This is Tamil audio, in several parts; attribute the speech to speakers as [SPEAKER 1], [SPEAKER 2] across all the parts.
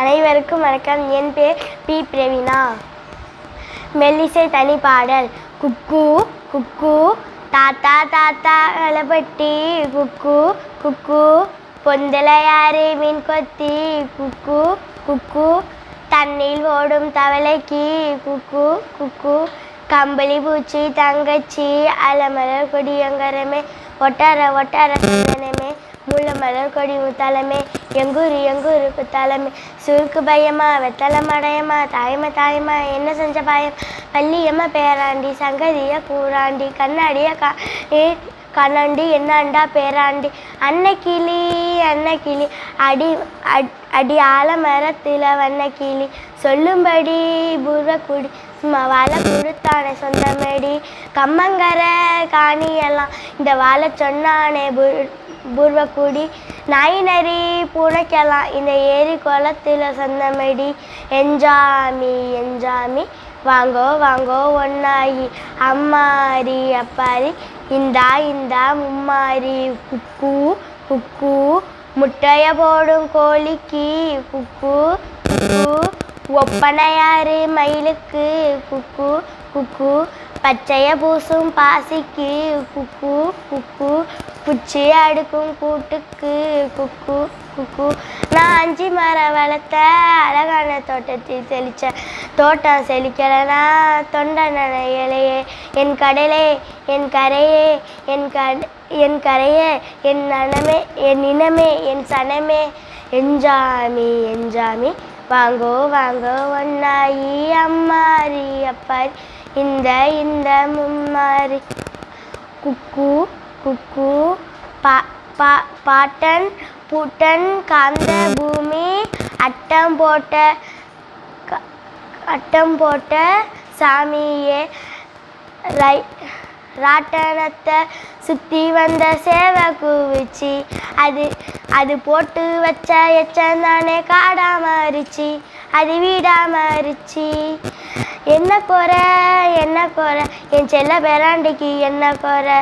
[SPEAKER 1] அனைவருக்கும் வணக்கம். என் பேர் பி. பிரவீனா மெல்லிசை தனி பாடல் குக்கு குக்கு தாத்தா தாத்தா களப்பட்டி குக்கு குக்கு பொந்தலையாறு மீன் கொத்தி குக்கு குக்கு தண்ணில் ஓடும் தவளைக்கு குக்கு குக்கு கம்பளி பூச்சி தங்கச்சி அலமலர் கொடியங்கரமே ஒட்டார ஒட்டார சந்தனமே முள்ளமலர் கொடி முத்தலமே எங்கூரு எங்கூரு தலைமை சுருக்கு பயமா வெத்தலை மடையமா தாய்மை தாய்மா என்ன செஞ்ச பாயம்? பள்ளியம்மா பேராண்டி சங்கதிய கூறாண்டி கண்ணாடிய கா கண்ணாண்டி என்னண்டா பேராண்டி? அன்னக்கிளி அன்னக்கிளி அடி அட்- அடி ஆலமரத்தில் வண்ணக்கிளி சொல்லும்படி புறக்குடி சும்மா வாழை கொடுத்தானே சொந்தமடி. கம்மங்கரை காணியெல்லாம் இந்த வாழை சொன்னானே பூ- பூர்வக்குடி. நாய் நரி பூனைக்கெல்லாம் இந்த ஏரி குளத்தில் சொந்தமடி எஞ்சாமி எஞ்சாமி வாங்கோ வாங்கோ ஒன்னாயி அம்மாரி அப்பாரி இந்தா இந்தா மும்மாரி குக்கு குக்கு முட்டைய போடும் கோழிக்கு குக்கு குக்கு ஒப்பனையாறு மயிலுக்கு குக்கு குக்கு. பச்சைய பூசும் பாசிக்கு குக்கு குக்கு. குச்சி அடுக்கும் கூட்டுக்கு குக்கு குக்கு. நான் அஞ்சு மரம் வளர்த்த அழகான தோட்டத்தில் செழித்தேன் தோட்டம் செழிக்கலனா தொண்டை நனையலையே என் கடலே என் கரையே என் கட என் கரையே என் நனமே என் இனமே என் சனமே. எஞ்சாமி எஞ்சாமி வாங்கோ வாங்கோ ஒன்னாயி அம்மாரி அப்பாரி. இந்த இந்த மும்மாரி. குக்கு குக்கு பா பா பாட்டன் பூட்டன் காந்த பூமி அட்டம் போட்ட அட்டம் போட்ட சாமியே ரை ராட்டனத்தை சுற்றி வந்த சேவை குவிச்சு. அது அது போட்டு வச்ச எச்சந்தானே காடா மாறிச்சு அது வீடா மாறிச்சு என்ன குறை என்ன குறை என் செல்ல பேராண்டிக்கு என்ன குறை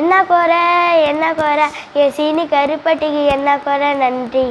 [SPEAKER 1] என்ன குறை என்ன குறை என் சீனி கருப்பட்டிக்கு என்ன குறை நன்றி.